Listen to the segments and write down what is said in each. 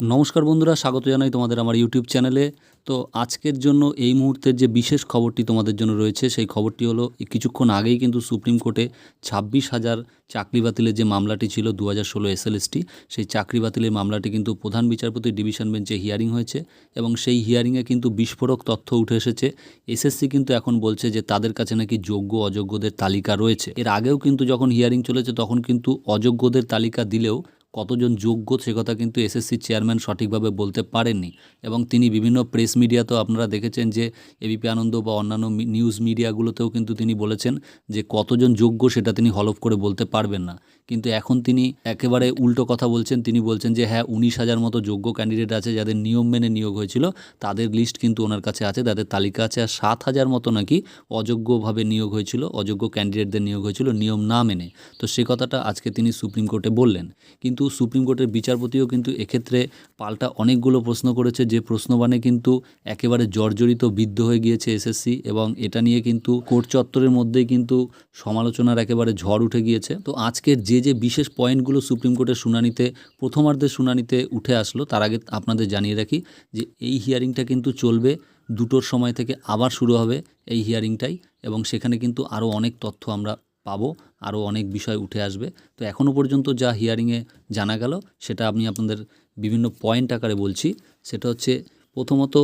নমস্কার বন্ধুরা, স্বাগত জানাই তোমাদের আমার ইউটিউব চ্যানেলে তো আজকের জন্য এই মুহূর্তের যে বিশেষ খবরটি তোমাদের জন্য রয়েছে, সেই খবরটি হলো কিছুক্ষণ আগেই কিন্তু সুপ্রিম কোর্টে ছাব্বিশ হাজার চাকরি বাতিলের যে মামলাটি ছিল দু হাজার ষোলো এসএলএসটি সেই চাকরি বাতিলের মামলাটি কিন্তু প্রধান বিচারপতি ডিভিশন বেঞ্চে হিয়ারিং হয়েছে এবং সেই হিয়ারিংয়ে কিন্তু বিস্ফোরক তথ্য উঠে এসেছে। এসএসসি কিন্তু এখন বলছে যে, তাদের কাছে নাকি যোগ্য অযোগ্যদের তালিকা রয়েছে। এর আগেও কিন্তু যখন হিয়ারিং চলেছে, তখন কিন্তু অযোগ্যদের তালিকা দিলেও কতজন যোগ্য সে কথা কিন্তু এসএসসি চেয়ারম্যান সঠিকভাবে বলতে পারেননি। এবং তিনি বিভিন্ন প্রেস মিডিয়াতেও আপনারা দেখেছেন যে এবিপি আনন্দ বা অন্যান্য নিউজ মিডিয়াগুলোতেও কিন্তু তিনি বলেছেন যে কতজন যোগ্য সেটা তিনি হলফ করে বলতে পারবেন না। কিন্তু এখন তিনি একেবারে উল্টো কথা বলছেন। তিনি বলছেন যে হ্যাঁ উনিশ হাজার মতো যোগ্য ক্যান্ডিডেট আছে যাদের নিয়ম মেনে নিয়োগ হয়েছিল, তাদের লিস্ট কিন্তু ওনার কাছে আছে, তাদের তালিকা আছে। আর সাত হাজার মতো নাকি অযোগ্যভাবে নিয়োগ হয়েছিল, অযোগ্য ক্যান্ডিডেটদের নিয়োগ হয়েছিল নিয়ম না মেনে। তো সে কথাটা আজকে তিনি সুপ্রিম কোর্টে বললেন। কিন্তু সুপ্রিম কোর্টের বিচারপতিও কিন্তু এক্ষেত্রে পাল্টা অনেকগুলো প্রশ্ন করেছে। যে প্রশ্নবাণে কিন্তু একেবারে জর্জরিত বিদ্ধ হয়ে গিয়েছে এসএসসি এবং এটা নিয়ে কিন্তু কোর্ট চত্বরের মধ্যেই কিন্তু সমালোচনার একেবারে ঝড় উঠে গিয়েছে। তো আজকের যে যে বিশেষ পয়েন্টগুলো সুপ্রিম কোর্টের শুনানিতে প্রথমার্ধের শুনানিতে উঠে আসলো, তার আগে আপনাদের জানিয়ে রাখি যে এই হিয়ারিংটা কিন্তু চলবে, দুটোর সময় থেকে আবার শুরু হবে এই হিয়ারিংটাই এবং সেখানে কিন্তু আরও অনেক তথ্য আমরা পাবো, আরও অনেক বিষয় উঠে আসবে। তো এখনও পর্যন্ত যা হিয়ারিংয়ে জানা গেল, সেটা আমি আপনাদের বিভিন্ন পয়েন্ট আকারে বলছি। সেটা হচ্ছে, প্রথমত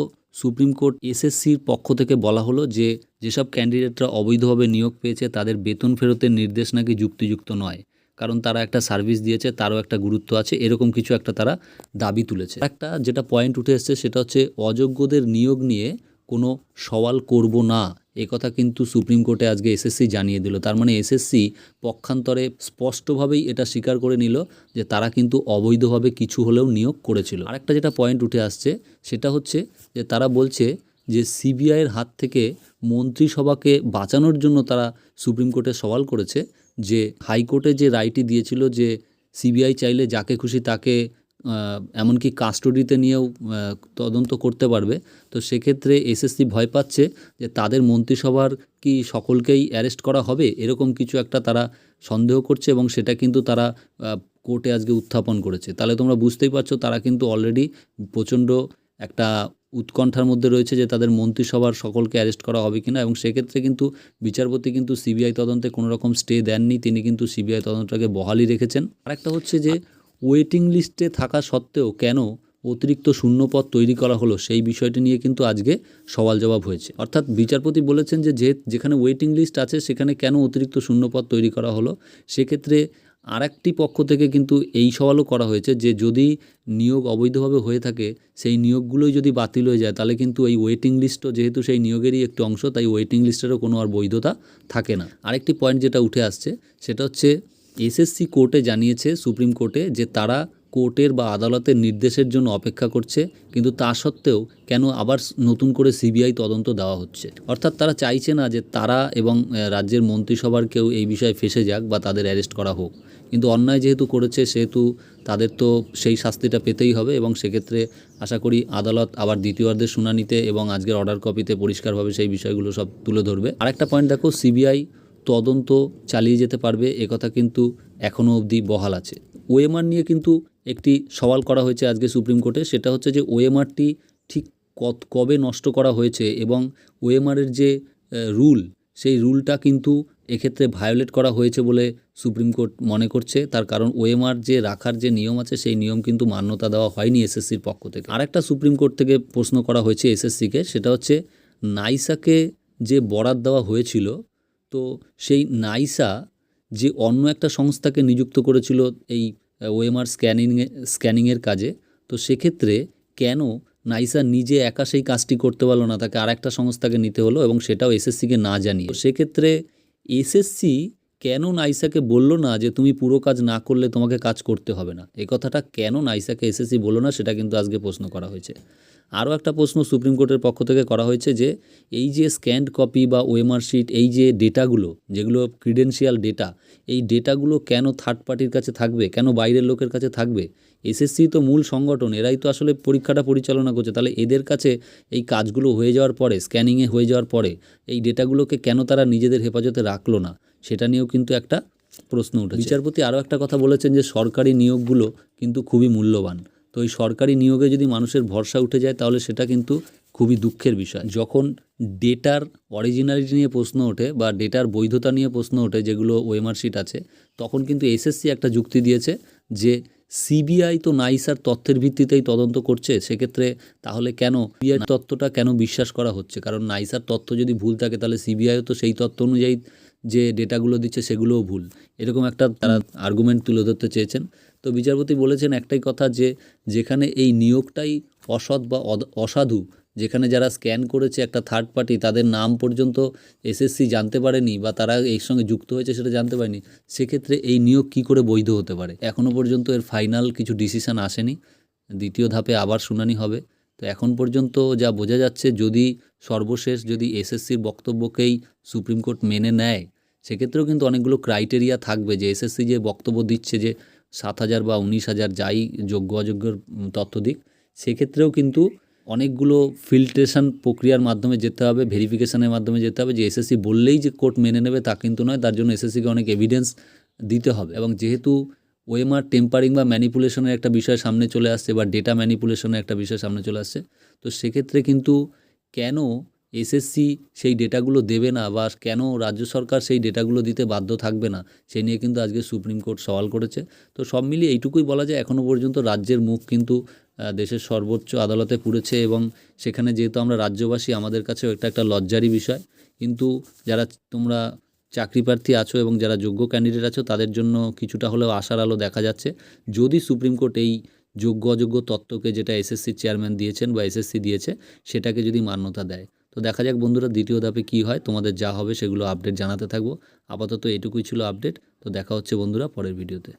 সুপ্রিম কোর্ট এসএসসির পক্ষ থেকে বলা হলো যে, যেসব ক্যান্ডিডেটরা অবৈধভাবে নিয়োগ পেয়েছে, তাদের বেতন ফেরতের নির্দেশ নাকি যুক্তিযুক্ত নয়। কারণ তারা একটা সার্ভিস দিয়েছে, তারও একটা গুরুত্ব আছে, এরকম কিছু একটা তারা দাবি তুলেছে। একটা যেটা পয়েন্ট উঠে এসছে, সেটা হচ্ছে, অযোগ্যদের নিয়োগ নিয়ে কোনো সওয়াল করব না। কথা কিন্তু সুপ্রিম কোর্টে আজকে এসএসসি জানিয়ে দিল। তার মানে এসএসসি পক্ষান্তরে স্পষ্টভাবেই এটা স্বীকার করে নিল যে তারা কিন্তু অবৈধভাবে কিছু হলেও নিয়োগ করেছিল। আরেকটা যেটা পয়েন্ট উঠে আসছে সেটা হচ্ছে যে তারা বলছে যে সিবিআইয়ের হাত থেকে মন্ত্রিসভাকে বাঁচানোর জন্য তারা সুপ্রিম কোর্টে সওয়াল করেছে যে হাইকোর্টে যে রায়টি দিয়েছিল যে সিবিআই চাইলে যাকে খুশি তাকে এমনকি কাস্টডিতে নিয়েও তদন্ত করতে পারবে। তো সেক্ষেত্রে এসএসসি ভয় পাচ্ছে যে তাদের মন্ত্রিসভার কি সকলকেই অ্যারেস্ট করা হবে? এরকম কিছু একটা তারা সন্দেহ করছে এবং সেটা কিন্তু তারা কোর্টে আজকে উত্থাপন করেছে। তাহলে তোমরা বুঝতেই পারছ তারা কিন্তু অলরেডি প্রচণ্ড একটা উৎকণ্ঠার মধ্যে রয়েছে যে তাদের মন্ত্রিসভার সকলকে অ্যারেস্ট করা হবে কিনা এবং সেক্ষেত্রে কিন্তু বিচারপতি কিন্তু সিবিআই তদন্তে কোনো রকম স্টে দেননি। তিনি কিন্তু সিবিআই তদন্তটাকে বহালই রেখেছেন। আরেকটা হচ্ছে যে ওয়েটিং লিস্টে থাকা সত্ত্বেও কেন অতিরিক্ত শূন্যপদ তৈরি করা হলো সেই বিষয়টি নিয়ে কিন্তু আজকে সওয়াল জবাব হয়েছে। অর্থাৎ বিচারপতি বলেছেন যে যেখানে ওয়েটিং লিস্ট আছে, সেখানে কেন অতিরিক্ত শূন্যপদ তৈরি করা হলো? সেক্ষেত্রে আরেকটি পক্ষ থেকে কিন্তু এই সওয়ালও করা হয়েছে যে যদি নিয়োগ অবৈধভাবে হয়ে থাকে, সেই নিয়োগগুলোই যদি বাতিল হয়ে যায়, তাহলে কিন্তু এই ওয়েটিং লিস্টও যেহেতু সেই নিয়োগেরই একটি অংশ, তাই ওয়েটিং লিস্টেরও কোনো আর বৈধতা থাকে না। আরেকটি পয়েন্ট যেটা উঠে আসছে, সেটা হচ্ছে এসএসসি কোর্টে জানিয়েছে সুপ্রিম কোর্টে যে তারা কোর্টের বা আদালতের নির্দেশের জন্য অপেক্ষা করছে, কিন্তু তা সত্ত্বেও কেন আবার নতুন করে সিবিআই তদন্ত দেওয়া হচ্ছে? অর্থাৎ তারা চাইছে না যে তারা এবং রাজ্যের মন্ত্রিসভার কেউ এই বিষয়ে ফেসে যাক বা তাদের অ্যারেস্ট করা হোক। কিন্তু অন্যায় যেহেতু করেছে, সেহেতু তাদের তো সেই শাস্তিটা পেতেই হবে এবং সেক্ষেত্রে আশা করি আদালত আবার দ্বিতীয়ার্ধের শুনানিতে এবং আজকের অর্ডার কপিতে পরিষ্কারভাবে সেই বিষয়গুলো সব তুলে ধরবে। আরেকটা পয়েন্ট দেখো, সিবিআই তদন্ত চালিয়ে যেতে পারবে একথা কিন্তু এখনও অবধি বহাল আছে। ওএমআর নিয়ে কিন্তু একটি সওয়াল করা হয়েছে আজকে সুপ্রিম কোর্টে, সেটা হচ্ছে যে ওএমআরটি ঠিক কত, কবে নষ্ট করা হয়েছে এবং ওএমআরের যে রুল, সেই রুলটা কিন্তু এক্ষেত্রে ভায়োলেট করা হয়েছে বলে সুপ্রিম কোর্ট মনে করছে। তার কারণ ওএমআর যে রাখার যে নিয়ম আছে, সেই নিয়ম কিন্তু মান্যতা দেওয়া হয়নি এসএসসির পক্ষ থেকে। আরেকটা সুপ্রিম কোর্ট থেকে প্রশ্ন করা হয়েছে এসএসসিকে, সেটা হচ্ছে নাইসাকে যে বরাদ দেওয়া হয়েছিল তো সেই নাইসা যে অন্য একটা সংস্থাকে নিযুক্ত করেছিল এই ওএমআর স্ক্যানিংয়ে স্ক্যানিংয়ের কাজে, তো সেক্ষেত্রে কেন নাইসা নিজে একা সেই কাজটি করতে পারল না? তাকে আরেকটা সংস্থাকে নিতে হলো এবং সেটাও এসএসসিকে না জানিয়ে। সেক্ষেত্রে এসএসসি কেন নাইসাকে বলল না যে তুমি পুরো কাজ না করলে তোমাকে কাজ করতে হবে না? এই কথাটা কেন নাইসাকে এসএসসি বলল না সেটা কিন্তু আজকে প্রশ্ন করা হয়েছে। আরও একটা প্রশ্ন সুপ্রিম কোর্টের পক্ষ থেকে করা হয়েছে যে, এই যে স্ক্যান্ড কপি বা ওএমআর শিট, এই যে ডেটাগুলো, যেগুলো ক্রিডেন্সিয়াল ডেটা, এই ডেটাগুলো কেন থার্ড পার্টির কাছে থাকবে? কেন বাইরের লোকের কাছে থাকবে? এসএসসি তো মূল সংগঠন, এরাই তো আসলে পরীক্ষাটা পরিচালনা করছে। তাহলে এদের কাছে এই কাজগুলো হয়ে যাওয়ার পরে, স্ক্যানিংয়ে হয়ে যাওয়ার পরে, এই ডেটাগুলোকে কেন তারা নিজেদের হেফাজতে রাখল না? সেটা নিয়েও কিন্তু একটা প্রশ্ন উঠেছে। বিচারপতি আরও একটা কথা বলেছেন যে, সরকারি নিয়োগগুলো কিন্তু খুবই মূল্যবান। তো এই সরকারি নিয়োগে যদি মানুষের ভরসা উঠে যায়, তাহলে সেটা কিন্তু খুবই দুঃখের বিষয়। যখন ডেটার অরিজিনালিটি নিয়ে প্রশ্ন ওঠে বা ডেটার বৈধতা নিয়ে প্রশ্ন ওঠে, যেগুলো ওএমআর শিট আছে, তখন কিন্তু এসএসসি একটা যুক্তি দিয়েছে যে সিবিআই তো নাইসার তথ্যের ভিত্তিতেই তদন্ত করছে, সেক্ষেত্রে তাহলে কেন তথ্যটা কেন বিশ্বাস করা হচ্ছে? কারণ নাইসার তথ্য যদি ভুল থাকে, তাহলে সিবিআইও তো সেই তথ্য অনুযায়ী যে ডেটাগুলো দিচ্ছে সেগুলোও ভুল। এরকম একটা তারা আর্গুমেন্ট তুলে ধরতে চেয়েছেন। তো বিচারপতি বলেছেন একটাই কথা যে, যেখানে এই নিয়োগটাই অসৎ বা অসাধু, যেখানে যারা স্ক্যান করেছে একটা থার্ড পার্টি তাদের নাম পর্যন্ত এসএসসি জানতে পারেনি বা তারা এর সঙ্গে যুক্ত হয়েছে সেটা জানতে পারেনি, সেক্ষেত্রে এই নিয়োগ কি করে বৈধ হতে পারে? এখনও পর্যন্ত এর ফাইনাল কিছু ডিসিশন আসেনি। দ্বিতীয় ধাপে আবার শুনানি হবে। তো এখন পর্যন্ত যা বোঝা যাচ্ছে, যদি সর্বশেষ যদি এসএসসির বক্তব্যকেই সুপ্রিম কোর্ট মেনে নেয় সেক্ষেত্রেও কিন্তু অনেকগুলো ক্রাইটেরিয়া থাকবে যে এসএসসি যে বক্তব্য দিচ্ছে যে সাত হাজার বা উনিশ হাজার যাই যোগ্য অযোগ্যর তথ্য দিক, সেক্ষেত্রেও কিন্তু অনেকগুলো ফিল্ট্রেশন প্রক্রিয়ার মাধ্যমে যেতে হবে ভেরিফিকেশনের মাধ্যমে যেতে হবে যে এসএসসি বললেই যে কোর্ট মেনে নেবে তা কিন্তু নয়, তার জন্য এসএসসিকে অনেক এভিডেন্স দিতে হবে। এবং যেহেতু ওএমআর টেম্পারিং বা ম্যানিপুলেশনের একটা বিষয় সামনে চলে আসছে বা ডেটা ম্যানিপুলেশনের একটা বিষয় সামনে চলে আসছে, তো সেক্ষেত্রে কিন্তু কেন এসএসসি সেই ডেটাগুলো দেবে না বা কেন রাজ্য সরকার সেই ডেটাগুলো দিতে বাধ্য থাকবে না সেই নিয়ে কিন্তু আজকে সুপ্রিম কোর্ট সওয়াল করেছে। তো সব মিলিয়ে এইটুকুই বলা যায় এখনও পর্যন্ত রাজ্যের মুখ কিন্তু দেশের সর্বোচ্চ আদালতে পুড়েছে এবং সেখানে যেহেতু আমরা রাজ্যবাসী, আমাদের কাছেও এটা একটা লজ্জারই বিষয়। কিন্তু যারা তোমরা চাকরি প্রার্থী আছো এবং যারা যোগ্য ক্যান্ডিডেট আছো, তাদের জন্য কিছুটা হলেও আশার আলো দেখা যাচ্ছে। যদি সুপ্রিম কোর্ট এই যোগ্য অযোগ্য তত্ত্বকে যেটা এসএসসি চেয়ারম্যান দিয়েছেন বা এসএসসি দিয়েছে, সেটাকে যদি মান্যতা দেয় তো দেখা যাক বন্ধুরা দ্বিতীয় ধাপে কি হয়, তোমাদের যা হবে সেগুলো আপডেট জানাতে থাকব। আপাতত এটুকুই ছিল আপডেট তো দেখা হচ্ছে বন্ধুরা পরের ভিডিওতে